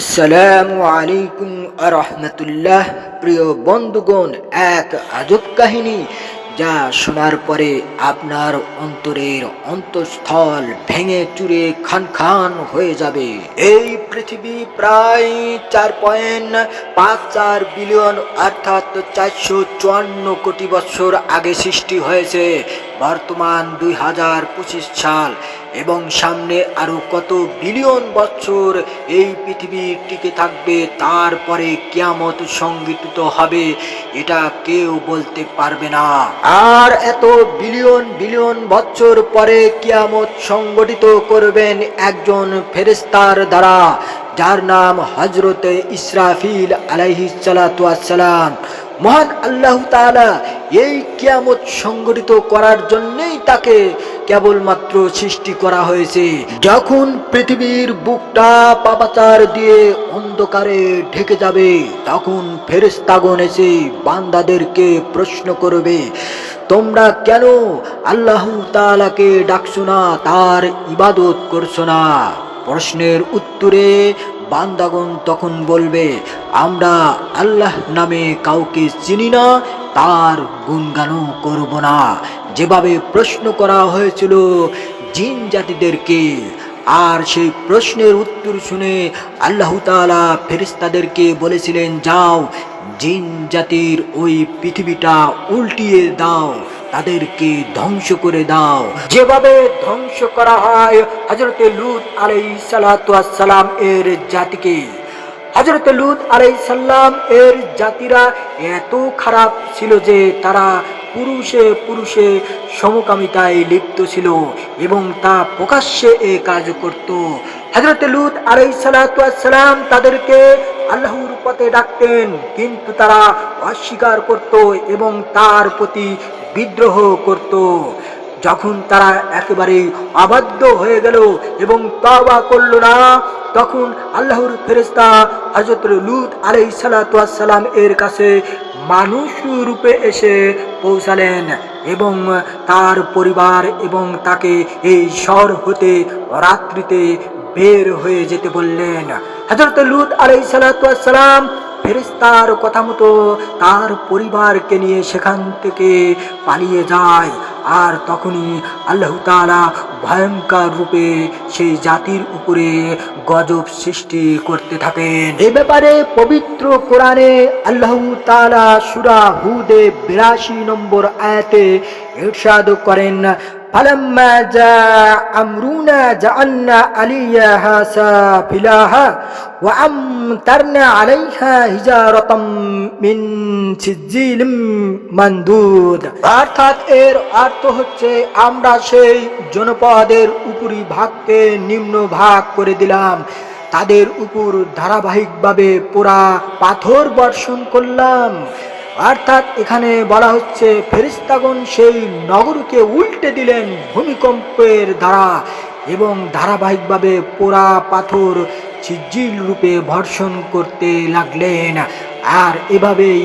আসসালামু আলাইকুম রহমতুল্লাহ প্রিয় বন্ধুগণ, এক আজব কাহিনী যা শোনার পরে আপনার অন্তরের অন্তঃস্থল ভেঙে চুরে খান খান হয়ে যাবে। এই পৃথিবী প্রায় চার পয়েন্ট পাঁচ চার বিলিয়ন, অর্থাৎ চারশো চুয়ান্ন কোটি বছর আগে সৃষ্টি হয়েছে। বর্তমান দুই হাজার পঁচিশ সাল এবং সামনে আরও কত বিলিয়ন বছর এই পৃথিবী টিকে থাকবে, তারপরে কিয়ামত সংগঠিত হবে, এটা কেউ বলতে পারবে না। আর এত বিলিয়ন বিলিয়ন বছর পরে কিয়ামত সংগঠিত করবেন একজন ফেরেস্তার দ্বারা, যার নাম হজরতে ইসরাফিল আলাইহি সালাম। মহান আল্লাহ তাআলা এই কিয়ামত সংগঠিত করার জন্যই তাকে কেবলমাত্র সৃষ্টি করা হয়েছে। যখন পৃথিবীর বুকটা পাপাচার দিয়ে অন্ধকারে ঢেকে যাবে, তখন ফেরেস্তাগণ এসে বান্দাদেরকে প্রশ্ন করবে, তোমরা কেন আল্লাহ তাআলাকে ডাকছো না? তার ইবাদত করছ না? প্রশ্নের উত্তরে বান্দাগণ তখন বলবে, আমরা আল্লাহ নামে কাউকে চিনি না, তার গুণগানও করব না। যেভাবে প্রশ্ন করা হয়েছিল জিন জাতিদেরকে, আর সেই প্রশ্নের উত্তর শুনে আল্লাহ তাআলা ফেরেশতাদেরকে বলেছিলেন, যাও, জিন জাতির ওই পৃথিবীটা উল্টিয়ে দাও। তাদেরকে ধ্বংস করে দাও। যেভাবে ধ্বংস করা হয় হজরতে লুত আলাই সালাম এর জাতিকে। হজরত লুত আলাই সাল্লাম এর জাতিরা এত খারাপ ছিল যে তারা পুরুষে পুরুষে সমকামিতায় লিপ্ত ছিল এবং তা প্রকাশ্যে এ কাজ করত। হজরত লুত আলাই সালাম তাদেরকে আল্লাহর পথে ডাকতেন, কিন্তু তারা অস্বীকার করত এবং তার প্রতি বিদ্রোহ করত। যখন তারা একেবারে অবাধ্য হয়ে গেল এবং তাওবা করল না, তখন আল্লাহর ফেরেস্তা হজরত লুত আলাই সালাম এর কাছে মানুষ রূপে এসে পৌঁছালেন এবং তার পরিবার এবং তাকে এই শহর হতে রাত্রিতে বের হয়ে যেতে বললেন। হজরত লুত আলাই সালাম ফেরেস্তার কথা মতো তার পরিবারকে নিয়ে সেখান থেকে পালিয়ে যায় আর তখনই আল্লাহ তাআলা ভয়ঙ্কর রূপে সেই জাতির উপরে গজব সৃষ্টি করতে থাকেন এ ব্যাপারে পবিত্র কোরআনে আল্লাহ তাআলা সূরা হুদে বিরাশি নম্বর আয়াতে ইরশাদ করেন فلما جاء أمرنا جعلنا عليها سافلها وأمطرنا عليها حجارة من سجيل مندود অর্থাৎ এর অর্থ হচ্ছে আমরা সেই জনপদের উপরি ভাগকে নিম্ন ভাগ করে দিলাম তাদের উপর ধারাবাহিকভাবে পোড়া পাথর বর্ষণ করলাম অর্থাৎ এখানে বলা হচ্ছে ফেরিস্তাগণ সেই নগরকে উল্টে দিলেন ভূমিকম্পের দ্বারা এবং ধারাবাহিকভাবে পোড়া পাথর ছিজিল রূপে ভর্ষণ করতে লাগলেন। আর এভাবেই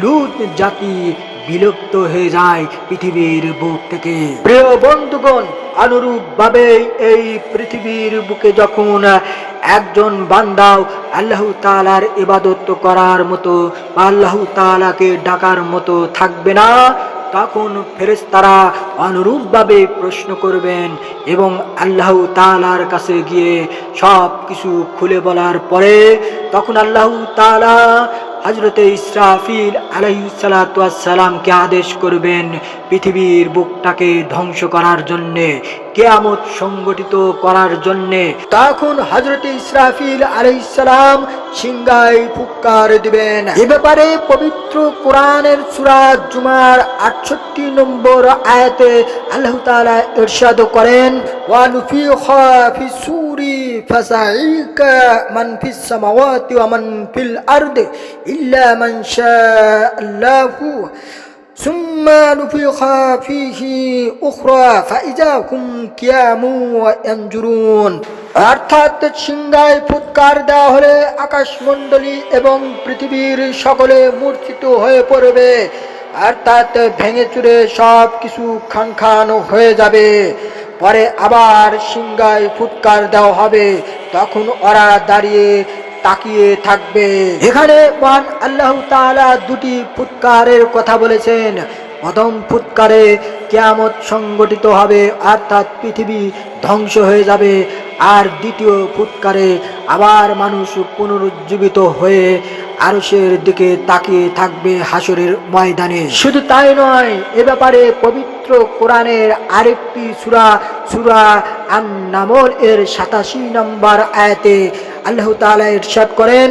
লুত জাতি বিলুপ্ত হয়ে যায় পৃথিবীর বুক থেকে। প্রিয় বন্ধুগণ, অনুরূপভাবে এই পৃথিবীর বুকে যখন একজন বান্দাও আল্লাহ তালার ইবাদত করার মতো আল্লাহ তালাকে ডাকার মতো থাকবে না তখন ফেরেস্তারা অনুরূপভাবে প্রশ্ন করবেন এবং আল্লাহ তালার কাছে গিয়ে সব কিছু খুলে বলার পরে তখন আল্লাহ তালা হজরতে ইসরাফিল আলহিসালাতামকে আদেশ করবেন পৃথিবীর বুকটাকে ধ্বংস করার জন্যে। কেয়ামত সংগঠিত করার জন্যে তখন হজরতে ইসরাফিল আলাইসালাম সিংগাই ফুৎকার দিবেন। এ ব্যাপারে পবিত্র কোরআনের সুরাজ জুমার আটষট্টি নম্বর আয়াতে আল্লাহ তাআলা ইরশাদ করেন ওয়ানুফিখা ফি সুরি ফাসাইকা ফিস সামাওয়াতি ওয়া ফিল আরদি ইল্লা শাআল্লাহু ثم نفخ فيه أخرى فإذا هم قيام ينظرون অর্থাৎ সিংহায় ফুৎকার দেওয়া হলে আকাশমণ্ডলী এবং পৃথিবীর সকলে মূর্ছিত হয়ে পড়বে অর্থাৎ ভেঙে চুরে সব কিছু খান খান হয়ে যাবে পরে আবার সিংহায় ফুৎকার দেওয়া হবে তখন ওরা দাঁড়িয়ে তাকিয়ে থাকবে এখানে মহান আল্লাহ তাআলা দুটি ফুৎকারের কথা বলেছেন প্রথম ফুৎকারে কেয়ামত সংগঠিত হবে, অর্থাৎ পৃথিবী ধ্বংস হয়ে যাবে। আর দ্বিতীয় ফুৎকারে আবার মানুষ পুনরুজ্জীবিত হয়ে আরশের দিকে তাকিয়ে থাকবে হাসরের ময়দানে। শুধু তাই নয়, এ ব্যাপারে পবিত্র কোরআনের আরেকটি সুরা সুরা আন নামল এর সাতাশি নম্বর আয়াতে আল্লাহ তাআলা ইরশাদ করেন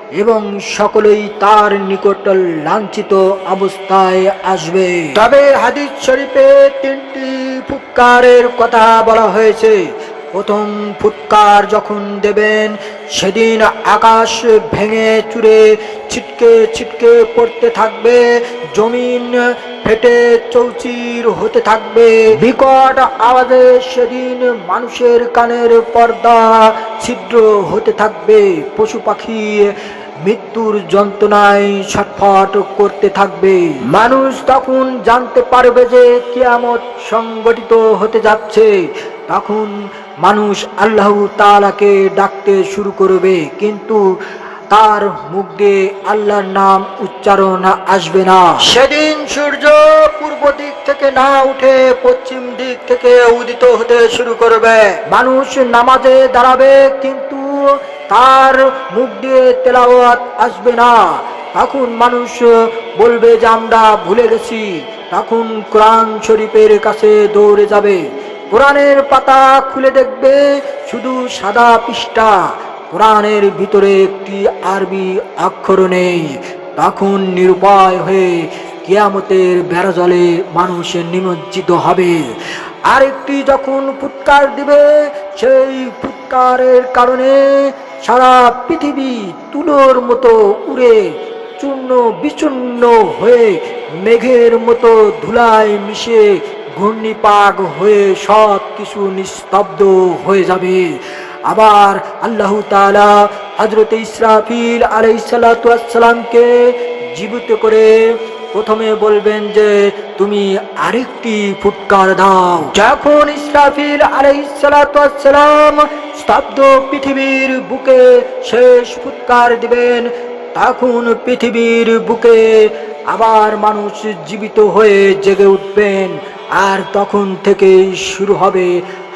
এবং সকলেই তার নিকট লাঞ্ছিত অবস্থায় আসবে। তবে হাদিস শরীফে তিনটি ফুৎকারের কথা বলা হয়েছে। প্রথম ফুৎকার যখন দেবেন, সেদিন আকাশ ভেঙে চুরে ছিটকে ছিটকে পড়তে থাকবে, জমিন ফেটে চৌচির হতে থাকবে। বিকট আওয়াজে সেদিন মানুষের কানের পর্দা ছিদ্র হতে থাকবে, পশু পাখি মৃত্যুর যন্ত্রণায় ছটফট করতে থাকবে। মানুষ তখন জানতে পারবে যে কিয়ামত সংগঠিত হতে যাচ্ছে। তখন মানুষ আল্লাহ তালাকে ডাকতে শুরু করবে, কিন্তু তার মুখ দিয়ে আল্লাহর নাম উচ্চারণ আসবে না। সেদিন সূর্য পূর্ব দিক থেকে না উঠে পশ্চিম দিক থেকে উদিত হতে শুরু করবে। মানুষ নামাজে দাঁড়াবে, কিন্তু তার মুখ দিয়ে তেলাওয়াত আসবে না। তখন মানুষ বলবে যে, আমরা ভুলে গেছি। তখন কোরআন শরীফের কাছে দৌড়ে যাবে। কোরআনের পাতা খুলে দেখবে, শুধু সাদা পৃষ্ঠা। কোরআনের ভিতরে একটি আরবি অক্ষর নেই। তখন নিরুপায় হয়ে কিয়ামতের বেড়া জলে মানুষ নিমজ্জিত হবে। আরেকটি যখন ফুৎকার দিবে, সেই ফুৎকারের কারণে সারা পৃথিবী তুলোর মতো উড়ে চূর্ণ বিচূর্ণ হয়ে মেঘের মতো ধুলায় মিশে ঘূর্ণিপাক হয়ে সব কিছু নিস্তব্ধ হয়ে যাবে। আবার আল্লাহ তাআলা হজরত ইসরাফিল আলাইসালামকে জীবিত করে প্রথমে বলবেন যে, তুমি আরেকটি ফুটকার দাও। যখন ইসরাফিল আলাইসালাম স্তব্ধ পৃথিবীর বুকে শেষ ফুৎকার দিবেন। তখন পৃথিবীর বুকে আবার মানুষ জীবিত হয়ে জেগে উঠবেন। আর তখন থেকেই শুরু হবে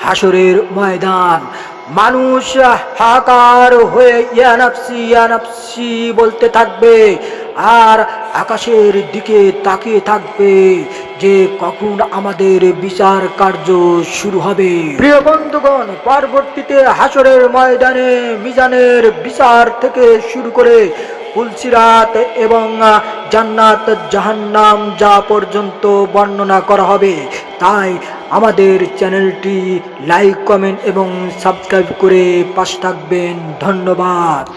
হাসরের ময়দান। মানুষ হাহাকার হয়ে ইয়ানাপসি ইয়ানাপসি বলতে থাকবে। আর আকাশের দিকে তাকিয়ে থাকবে যে কখন আমাদের বিচার কার্য শুরু হবে। প্রিয় বন্ধুগণ, পরবর্তীতে হাসরের ময়দানে মিজানের বিচার থেকে শুরু করে পুলসিরাত এবং জান্নাত জাহান্নাম যা পর্যন্ত বর্ণনা করা হবে, তাই আমাদের চ্যানেলটি লাইক, কমেন্ট এবং সাবস্ক্রাইব করে পাশে থাকবেন। ধন্যবাদ।